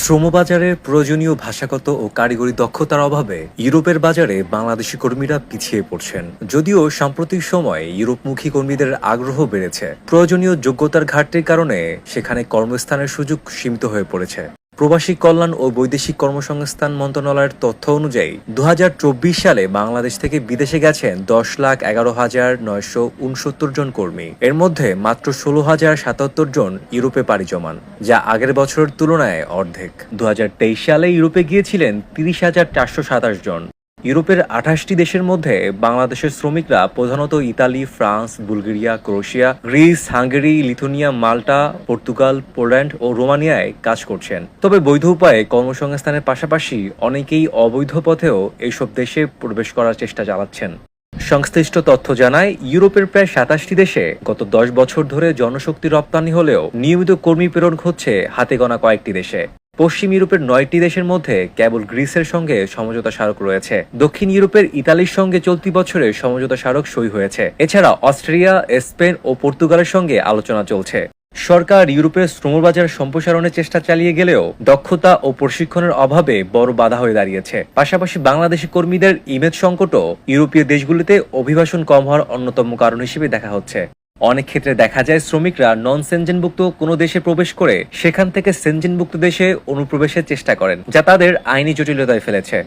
শ্রমবাজারে প্রয়োজনীয় ভাষাগত ও কারিগরি দক্ষতার অভাবে ইউরোপের বাজারে বাংলাদেশি কর্মীরা পিছিয়ে পড়ছেন। যদিও সাম্প্রতিক সময়ে ইউরোপমুখী কর্মীদের আগ্রহ বেড়েছে, প্রয়োজনীয় যোগ্যতার ঘাটতির কারণে সেখানে কর্মস্থানের সুযোগ সীমিত হয়ে পড়েছে। প্রবাসী কল্যাণ ও বৈদেশিক কর্মসংস্থান মন্ত্রণালয়ের তথ্য অনুযায়ী দু হাজার চব্বিশ সালে বাংলাদেশ থেকে বিদেশে গেছেন দশ লাখ এগারো হাজার নয়শো উনসত্তর জন কর্মী। এর মধ্যে মাত্র ষোলো হাজার সাতাত্তর জন ইউরোপে পাড়ি জমান, যা আগের বছরের তুলনায় অর্ধেক। দু হাজার তেইশ সালে ইউরোপে গিয়েছিলেন তিরিশ হাজার চারশো সাতাশ জন। ইউরোপের আঠাশটি দেশের মধ্যে বাংলাদেশের শ্রমিকরা প্রধানত Italy, France, Bulgaria, Croatia, Greece, Hungary, Lithuania, Malta, Portugal, Poland ও রোমানিয়ায় কাজ করছেন। তবে বৈধ উপায়ে কর্মসংস্থানের পাশাপাশি অনেকেই অবৈধ পথেও এইসব দেশে প্রবেশ করার চেষ্টা চালাচ্ছেন। সংশ্লিষ্ট তথ্য জানায়, ইউরোপের প্রায় সাতাশটি দেশে গত দশ বছর ধরে জনশক্তি রপ্তানি হলেও নিয়মিত কর্মী প্রেরণ হচ্ছে হাতে গোনা কয়েকটি দেশে। পশ্চিম ইউরোপের নয়টি দেশের মধ্যে কেবল গ্রিসের সঙ্গে সমঝোতা স্মারক রয়েছে। দক্ষিণ ইউরোপের ইতালির সঙ্গে চলতি বছরে সমঝোতা স্মারক সই হয়েছে। এছাড়া অস্ট্রিয়া, স্পেন ও পর্তুগালের সঙ্গে আলোচনা চলছে। সরকার ইউরোপের শ্রমবাজার সম্প্রসারণের চেষ্টা চালিয়ে গেলেও দক্ষতা ও প্রশিক্ষণের অভাবে বড় বাধা হয়ে দাঁড়িয়েছে। পাশাপাশি বাংলাদেশি কর্মীদের ইমেজ সংকটও ইউরোপীয় দেশগুলিতে অভিবাসন কম হওয়ার অন্যতম কারণ হিসেবে দেখা হচ্ছে। অনেক ক্ষেত্রে দেখা যায় শ্রমিকরা নন সেনজেনভুক্ত কোনো দেশে প্রবেশ করে সেখান থেকে সেনজেনভুক্ত দেশে অনুপ্রবেশের চেষ্টা করেন, যা তাদের আইনি জটিলতায় ফেলেছে।